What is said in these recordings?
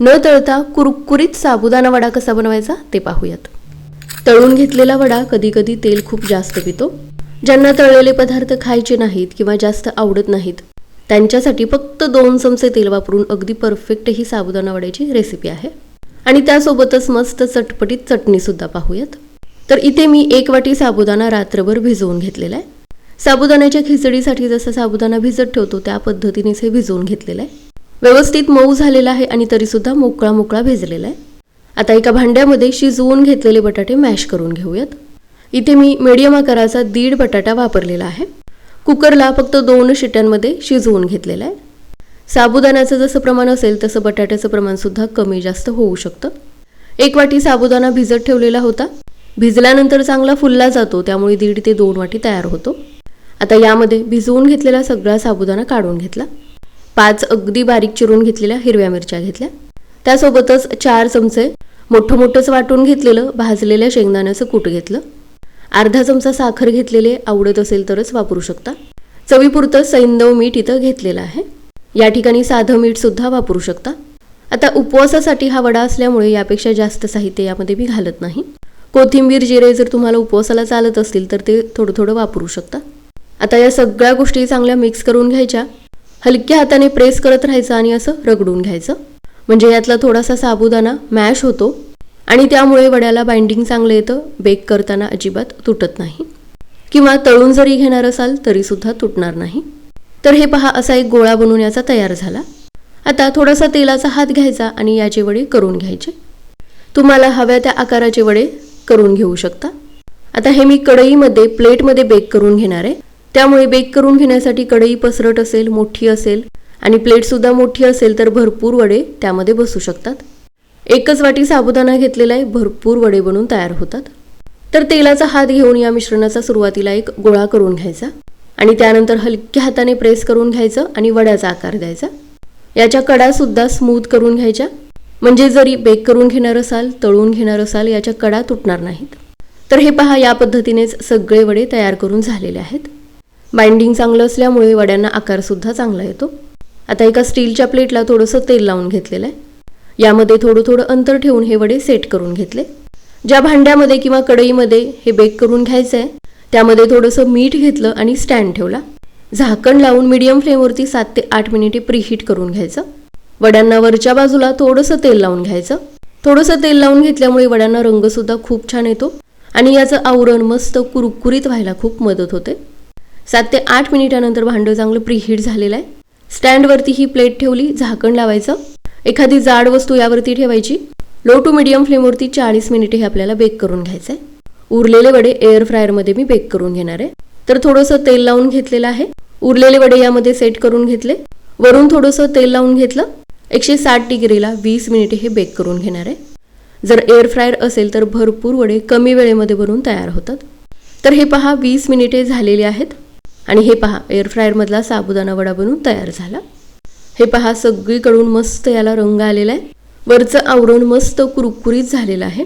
न तळता कुरकुरीत साबुदाणा वडा कसा बनवायचा ते पाहूयात. तळून घेतलेला वडा कधीकधी तेल खूप जास्त पितो. ज्यांना तळलेले पदार्थ खायचे नाहीत किंवा जास्त आवडत नाहीत त्यांच्यासाठी फक्त दोन चमचे तेल वापरून अगदी परफेक्ट ही साबुदाणा वड्याची रेसिपी आहे. आणि त्यासोबतच मस्त चटपटीत चटणीसुद्धा पाहूयात. तर इथे मी एक वाटी साबुदाणा रात्रभर भिजवून घेतलेला आहे. साबुदाण्याच्या खिचडीसाठी जसा साबुदाणा भिजत ठेवतो त्या पद्धतीनेच हे भिजवून घेतलेलं आहे. व्यवस्थित मऊ झालेला आहे आणि तरीसुद्धा मोकळा मोकळा भिजलेला आहे. आता एका भांड्यामध्ये शिजवून घेतलेले बटाटे मॅश करून घेऊयात. इथे मी मीडियम आकाराचा दीड बटाटा वापरलेला आहे. कुकरला फक्त दोन शिट्यांमध्ये शिजवून घेतलेला आहे. साबुदाण्याचं जसं प्रमाण असेल तसं बटाट्याचं प्रमाणसुद्धा कमी जास्त होऊ शकतं. एक वाटी साबुदाणा भिजत ठेवलेला होता. भिजल्यानंतर चांगला फुलला जातो त्यामुळे दीड ते दोन वाटी तयार होतो. आता यामध्ये भिजवून घेतलेला सगळा साबुदाणा काढून घेतला. पाच अगदी बारीक चिरून घेतलेल्या हिरव्या मिरच्या घेतल्या. त्यासोबतच चार चमचे मोठं मोठंच वाटून घेतलेलं भाजलेल्या शेंगदाण्याचं कूट घेतलं. अर्धा चमचा साखर घेतलेले आवडत असेल तरच वापरू शकता. चवीपुरतं सैंदव मीठ इथं घेतलेलं आहे. या ठिकाणी साधं मीठ सुद्धा वापरू शकता. आता उपवासासाठी हा वडा असल्यामुळे यापेक्षा जास्त साहित्य यामध्ये मी घालत नाही. कोथिंबीर जिरे जर तुम्हाला उपवासाला चालत असतील तर ते थोडं थोडं वापरू शकता. आता या सगळ्या गोष्टी चांगल्या मिक्स करून घ्यायच्या. हलक्या हाताने प्रेस करत राहायचं आणि असं रगडून घ्यायचं. म्हणजे यातला थोडासा साबुदाणा मॅश होतो आणि त्यामुळे वड्याला बाइंडिंग चांगलं येतं. बेक करताना अजिबात तुटत नाही. किंवा तळून जरी घेणार असाल तरीसुद्धा तुटणार नाही. तर हे पहा असा एक गोळा बनवून याचा तयार झाला. आता थोडासा तेलाचा हात घ्यायचा आणि याचे वडे करून घ्यायचे. तुम्हाला हव्या त्या आकाराचे वडे करून घेऊ शकता. आता हे मी कढईमध्ये प्लेटमध्ये बेक करून घेणार आहे. त्यामुळे बेक करून घेण्यासाठी कढई पसरट असेल मोठी असेल आणि प्लेटसुद्धा मोठी असेल तर भरपूर वडे त्यामध्ये बसू शकतात. एकच वाटी साबुदाणा घेतलेला आहे भरपूर वडे बनून तयार होतात. तर तेलाचा हात घेऊन या मिश्रणाचा सुरुवातीला एक गोळा करून घ्यायचा आणि त्यानंतर हलक्या हाताने प्रेस करून घ्यायचं आणि वड्याचा आकार द्यायचा. याच्या कडासुद्धा स्मूथ करून घ्यायच्या. म्हणजे जरी बेक करून घेणार असाल तळून घेणार असाल याच्या कडा तुटणार नाहीत. तर हे पहा या पद्धतीनेच सगळे वडे तयार करून झालेले आहेत. बाइंडिंग चांगलं असल्यामुळे वड्यांना आकारसुद्धा चांगला येतो. आता एका स्टीलच्या प्लेटला थोडंसं तेल लावून घेतलेलं आहे. यामध्ये थोडं थोडं अंतर ठेवून हे वडे सेट करून घेतले. ज्या भांड्यामध्ये किंवा कढईमध्ये हे बेक करून घ्यायचं आहे त्यामध्ये थोडंसं मीठ घेतलं आणि स्टँड ठेवला. झाकण लावून मीडियम फ्लेमवरती सात ते आठ मिनिटे प्रीहीट करून घ्यायचं. वड्यांना वरच्या बाजूला थोडंसं तेल लावून घ्यायचं. थोडंसं तेल लावून घेतल्यामुळे वड्यांना रंगसुद्धा खूप छान येतो आणि याचं आवरण मस्त कुरकुरीत व्हायला खूप मदत होते. सात ते आठ मिनिटानंतर भांडं चांगलं प्रीहीट झालेलं आहे. स्टँडवरती ही प्लेट ठेवली झाकण लावायचं. एखादी जाड वस्तू यावरती ठेवायची. लो टू मिडियम फ्लेमवरती चाळीस मिनिटे हे आपल्याला बेक करून घ्यायचं आहे. उरलेले वडे एअर फ्रायरमध्ये मी बेक करून घेणार आहे. तर थोडंसं तेल लावून घेतलेलं आहे. उरलेले वडे यामध्ये सेट करून घेतले. वरून थोडंसं तेल लावून घेतलं. एकशे साठ डिग्रीला वीस मिनिटे हे बेक करून घेणार आहे. जर एअर फ्रायर असेल तर भरपूर वडे कमी वेळेमध्ये बनवून तयार होतात. तर हे पहा वीस मिनिटे झालेले आहेत. आणि हे पहा एअर फ्रायरमधला साबुदाणा वडा बनवून तयार झाला. हे पहा सगळीकडून मस्त याला रंग आलेला आहे. वरचं आवरण मस्त कुरकुरीत झालेलं आहे.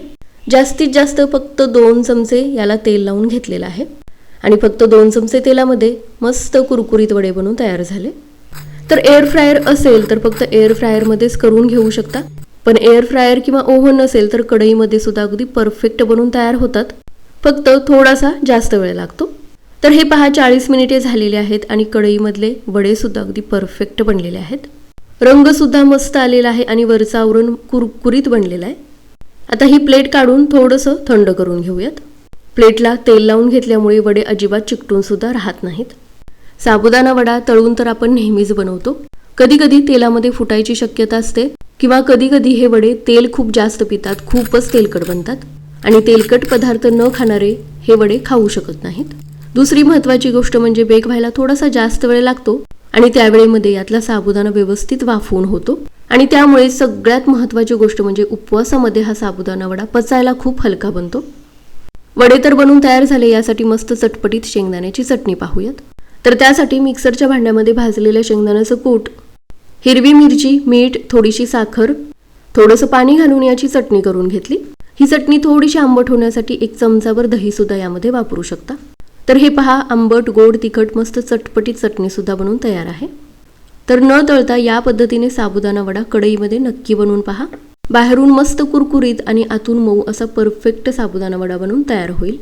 जास्तीत जास्त फक्त दोन चमचे याला तेल लावून घेतलेलं आहे. आणि फक्त दोन चमचे तेलामध्ये मस्त कुरकुरीत वडे बनवून तयार झाले. तर एअर फ्रायर असेल तर फक्त एअर फ्रायरमध्येच करून घेऊ शकता. पण एअर फ्रायर किंवा ओव्हन असेल तर कढईमध्ये सुद्धा अगदी परफेक्ट बनवून तयार होतात. फक्त थोडासा जास्त वेळ लागतो. तर हे पहा चाळीस मिनिटे झालेले आहेत आणि कढईमधले वडे सुद्धा अगदी परफेक्ट बनलेले आहेत. रंग सुद्धा मस्त आलेला आहे आणि वरचं आवरण कुरकुरीत बनलेला आहे. आता ही प्लेट काढून थोडंसं थंड करून घेऊयात. प्लेटला तेल लावून घेतल्यामुळे वडे अजिबात चिकटून सुद्धा राहत नाहीत. साबुदाणा वडा तळून तर आपण नेहमीच बनवतो. कधी कधी तेलामध्ये फुटायची शक्यता असते किंवा कधी कधी हे वडे तेल खूप जास्त पितात खूपच तेलकट बनतात. आणि तेलकट पदार्थ न खाणारे हे वडे खाऊ शकत नाहीत. दुसरी महत्वाची गोष्ट म्हणजे बेक व्हायला थोडासा जास्त वेळ लागतो आणि त्यावेळेमध्ये यातला साबुदाणा व्यवस्थित वाफवून होतो. आणि त्यामुळे सगळ्यात महत्वाची गोष्ट म्हणजे उपवासामध्ये हा साबुदाणा वडा पचायला खूप हलका बनतो. वडे तर बनवून तयार झाले यासाठी मस्त चटपटीत शेंगदाण्याची चटणी पाहूयात. तर त्यासाठी मिक्सरच्या भांड्यामध्ये भाजलेल्या शेंगदाण्याचं कूट हिरवी मिरची मीठ थोडीशी साखर थोडंसं पाणी घालून याची चटणी करून घेतली. ही चटणी थोडीशी आंबट होण्यासाठी एक चमचाभर दहीसुद्धा यामध्ये वापरू शकता. तर हे पहा आंबट गोड तिखट मस्त चटपटीत चटणीसुद्धा बनवून तयार आहे. तर न तळता या पद्धतीने साबुदाणा वडा कढईमध्ये नक्की बनवून पहा. बाहेरून मस्त कुरकुरीत आणि आतून मऊ असा परफेक्ट साबुदाणा वडा बनवून तयार होईल.